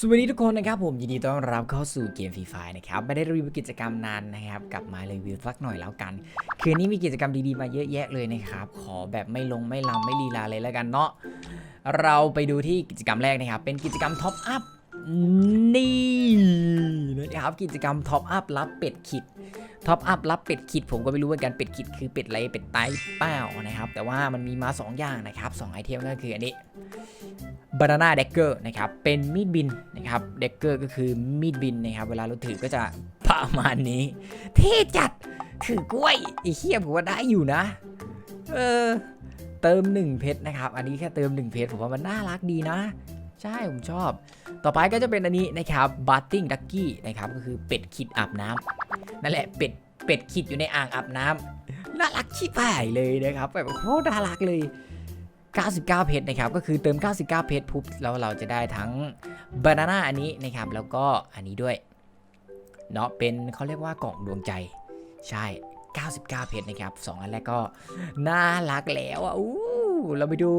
สวัสดีทุกคนนะครับผมยินดีต้อนรับเข้าสู่เกมฟรีไฟนะครับไม่ได้รีวิวกิจกรรมนานนะครับกลับมารีวิวสักหน่อยแล้วกัน คืนนี้มีกิจกรรมดีๆมาเยอะแยะเลยนะครับขอแบบไม่ลงไม่ลำไม่ลีลาเลยแล้วกันเนาะเราไปดูที่กิจกรรมแรกนะครับเป็นกิจกรรมท็อปอัพนี่นะครับกิจกรรมท็อปอัพรับเป็ดขิดท็อปอัพรับเป็ดขิดผมก็ไม่รู้เหมือนกันเป็ดขิดคือเป็ดอะไรเป็ดไตเป้านะครับแต่ว่ามันมีมาสองอย่างนะครับสองไอเทมก็คืออันนี้ Banana Dagger นะครับ เป็นมีดบินนะครับ Dagger ก็คือมีดบินนะครับ เวลาเราถือก็จะประมาณนี้ เท่จัด ถือกล้วยไอ้เหี้ยผมว่าได้อยู่นะ เออ เติม 1 เพชรนะครับ อันนี้แค่เติม 1 เพชรผมว่ามันน่ารักดีนะ ใช่ ผมชอบ ต่อไปก็จะเป็นอันนี้นะครับ Batting Ducky นะครับ ก็คือเป็ดขิดอาบน้ำนั่นแหละ เป็ด เป็ดขิดอยู่ในอ่างอาบน้ำน่ารักชิบหายเลยนะครับ แบบโคตรน่ารักเลย 99 เพชรนะครับ ก็คือเติม 99 เพชรปุ๊บแล้วเราจะได้ทั้งบานาน่าอันนี้นะครับ แล้วก็อันนี้ด้วย เนาะเป็นเขาเรียกว่ากล่องดวงใจ ใช่ 99 เพชรนะครับสองอันแรกก็น่ารักแล้วอะอู้เราไปดู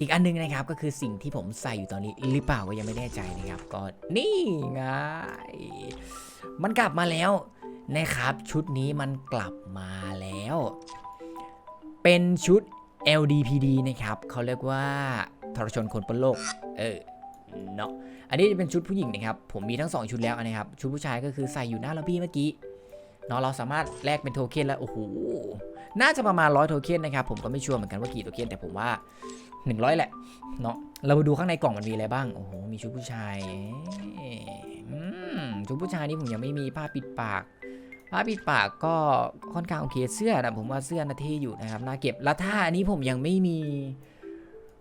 อีกอันหนึงนะครับ ก็คือสิ่งที่ผมใส่อยู่ตอนนี้หรือเปล่าก็ยังไม่แน่ใจนะครับ ก็นี่ไงมันกลับมาแล้วนะครับ ชุดนี้มันกลับมาแล้ว เป็นชุด LDPD นะครับเขาเรียกว่าทรชนคนบนโลก เออเนาะอันนี้เป็นชุดผู้หญิงนะครับ ผมมีทั้ง 2 ชุดแล้วนะครับ ชุดผู้ชายก็คือใส่อยู่หน้าล็อบบี้เมื่อกี้เนาะเราสามารถแลกเป็นโทเค็นแล้ว โอ้โห น่าจะประมาณ100โทเค็นนะครับ ผมก็ไม่ชัวร์เหมือนกันว่ากี่โทเค็นแต่ผมว่า 100 แหละ เนาะเรามาดูข้างในกล่องมันมีอะไรบ้าง โอ้โห มีชุดผู้ชายเอ้ยอืมชุดผู้ชายนี่ผมยังไม่มีผ้าปิดปาก ผ้าปิดปากก็ค่อนข้างโอเคเสื้อนะผมว่าเสื้อนาเท่อยู่นะครับน่าเก็บแล้วถ้าอันนี้ผมยังไม่มี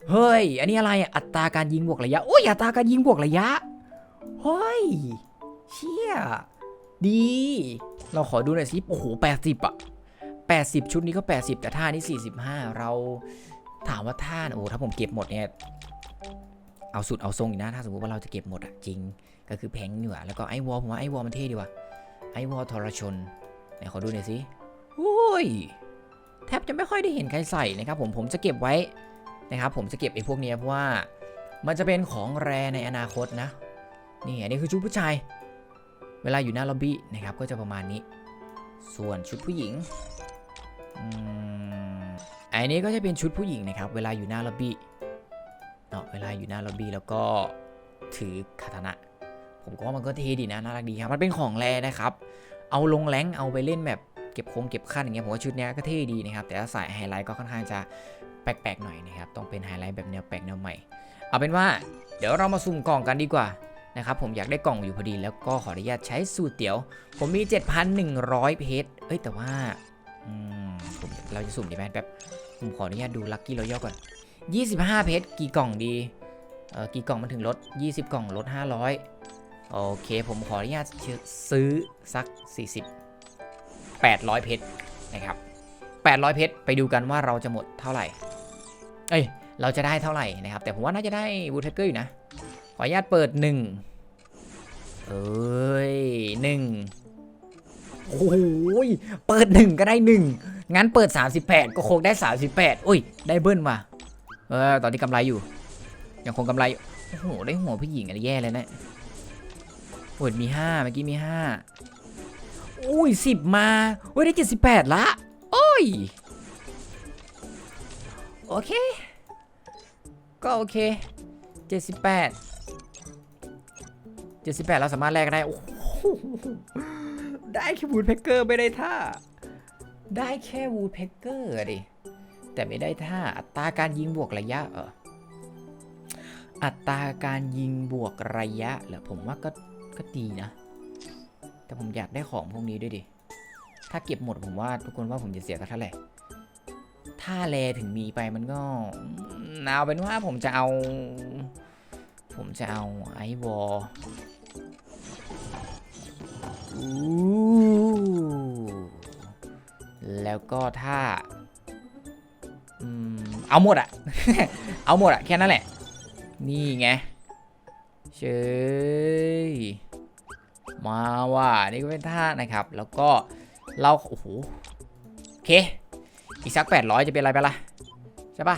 เฮ้ย อันนี้อะไรอัตราการยิงบวกระยะ โอ้ยอัตราการยิงบวกระยะ เฮ้ย เชี่ย ดี เราขอดูหน่อยสิ โอ้โห80อะ80ชุดนี้ก็80แต่ท่านี้45เราถามว่าท่าโอ้โหถ้าผมเก็บหมดเนี่ย เอาสุดเอาทรงอยู่นะ ถ้าสมมติว่าเราจะเก็บหมดอะจริง ก็คือแพงเหนือแล้วก็ไอวอลผมว่าไอวอลมันเท่ดีว่ะ ไอวอลทรชนไหนขอดูหน่อยสิโอ้ยแทบจะไม่ค่อยได้เห็นใครใส่นะครับผมผมจะเก็บไว้นะครับผมจะเก็บไอ้พวกนี้เพราะว่ามันจะเป็นของแรในอนาคตนะนี่อันนี้คือชุดผู้ชาย เวลาอยู่หน้าล็อบบี้นะครับก็จะประมาณนี้ ส่วนชุดผู้หญิงอันนี้ก็จะเป็นชุดผู้หญิงนะครับ เวลาอยู่หน้าล็อบบี้เนาะเวลาอยู่หน้าล็อบบี้แล้วก็ถือคาตานะ ผมก็ว่ามันก็เท่ดีนะน่ารักดีครับมันเป็นของแรนะครับเอาลงแรงเอาไปเล่นแบบเก็บคงเก็บขั้นอย่างเงี้ยผมว่าชุดเนี้ยก็เท่ดีนะครับแต่ถ้าใส่ไฮไลท์ก็ค่อนข้างจะแปลกๆหน่อยนะครับต้องเป็นไฮไลท์แบบแนวแปลกแนวใหม่ เอาเป็นว่าเดี๋ยวเรามาสุ่มกล่องกันดีกว่านะครับผมอยากได้กล่องอยู่พอดีแล้วก็ขออนุญาตใช้สูตรเตี๋ยว ผมมี 7,100 เพชรเอ้ยแต่ว่าอืมผมเราจะสุ่มดีไหมแบบผมขออนุญาตดูลัคกี้รอยัลก่อน 25 เพชรกี่กล่องดีเออกี่กล่องมันถึงลด 20 กล่องลด 500 โอเคผมขออนุญาตซื้อสัก 40 800 เพชรนะครับ 800 เพชรไปดูกันว่าเราจะหมดเท่าไหร่ เอ้ย เราจะได้เท่าไหร่นะครับ แต่ผมว่าน่าจะได้วูเทเกอร์อยู่นะ ขออนุญาตเปิด 1 เอ้ย1โอ้ยเปิด 1 ก็ได้ 1 งั้นเปิด 38 ก็คงได้ 38 อุ้ย ได้เบิ้ลว่ะเออตอนนี้กำไรอยู่ ยังคงกำไร โอ้โห ได้หัวผู้หญิงอะไรแย่เลยนะ โอ้ยมีห้าเมื่อกี้มีห้าอุ้ยสิบมาโอ้ยได้เจ็ดสิบแปดละโอ้ยโอเค ก็โอเคเจ็ดสิบแปดเจ็ดสิบแปดเราสามารถแลกได้โอ้ได้แค่วูดเพกเกอร์ไม่ได้ท่า ได้แค่วูดเพกเกอร์ดิ แต่ไม่ได้ท่า อัตราการยิงบวกระยะเอออัตราการยิงบวกระยะเหรอผมว่าก็ ก็ดีนะ แต่ผมอยากได้ของพวกนี้ด้วยดิ ถ้าเก็บหมดผมว่าทุกคนว่าผมจะเสียสักเท่าไหร่ ถ้าแลถึงมีไปมันก็เอาเป็นว่าผมจะเอา ผมจะเอาไอวอลแล้วก็ถ้าอเอาหมดอะ เอาหมดอะแค่นั้นแหละ นี่ไง เชย มาว่ะนี่ก็เป็นท่านะครับ แล้วก็เราโอ้โหโอเค อีกสัก 800 จะเป็นอะไรไปล่ะใช่ปะ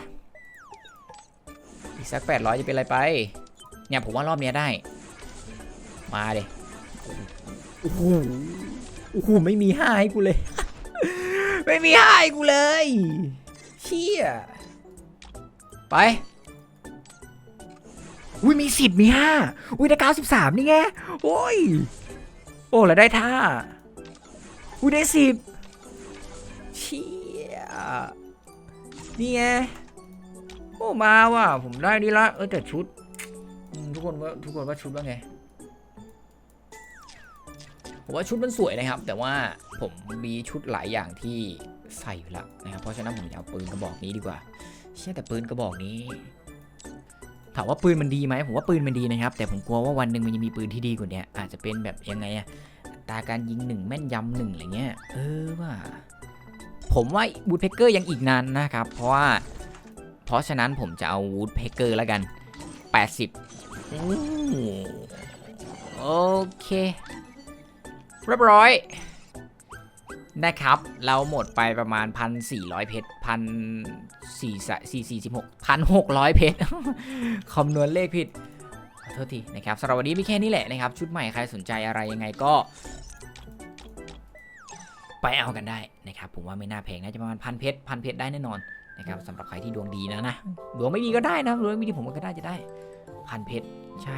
อีกสัก 800 จะเป็นอะไรไป เนี่ยผมว่ารอบเนี้ยได้ มาเลยโอ้โหโอ้โหไม่มีห้าให้กูเลย ไม่มีห้าให้กูเลยเชี่ยไปอุ้ยมีสิบมีห้าอุ้ยได้เก้าสิบสามนี่ไงโอ้ย โอ้แล้วได้ท่าอุ้ยได้สิบเชี่ยนี่ไงโอ้มาว่ะผมได้นี่ละเออแต่ชุดทุกคนว่าทุกคนว่าชุดว่าไงผมว่าชุดมันสวยนะครับ แต่ว่าผมมีชุดหลายอย่างที่ใส่อยู่แล้วนะครับเพราะฉะนั้นผมจะเอาปืนกระบอกนี้ดีกว่าเชื่อแต่ปืนกระบอกนี้ ถามว่าปืนมันดีไหมผมว่าปืนมันดีนะครับ แต่ผมกลัวว่าวันหนึ่งมันจะมีปืนที่ดีกว่านี้อาจจะเป็นแบบยังไงอะตาการยิงหนึ่งแม่นยำหนึ่งอะไรเงี้ยเออว่าผมว่าวูดเพกเกอร์ยังอีกนานนะครับ เพราะว่า เพราะฉะนั้นผมจะเอาวูดเพกเกอร์แล้วกัน 80โอเคเรียบร้อย นะครับ เราหมดไปประมาณ 1,400 เพชรพันสี่สี่สี่สิบหกพันหกร้อยเพชรคำนวณเลขผิดขอโทษทีนะครับสำหรับวันนี้มีแค่นี้แหละนะครับ ชุดใหม่ใครสนใจอะไรยังไงก็ ไปเอากันได้นะครับ ผมว่าไม่น่าแพงน่าจะประมาณพันเพชรพันเพชรได้แน่นอนนะครับสำหรับใครที่ดวงดีนะนะดวงไม่ดีก็ได้นะดวงไม่ดีผมก็ได้จะได้พันเพชรใช่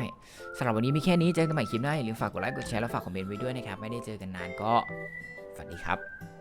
สำหรับวันนี้มีแค่นี้เจอกันใหม่คลิปหน้าอย่าลืมฝากกดไลค์กดแชร์และฝากคอมเมนต์ไว้ด้วยนะครับไม่ได้เจอกันนานก็ สวัสดีครับ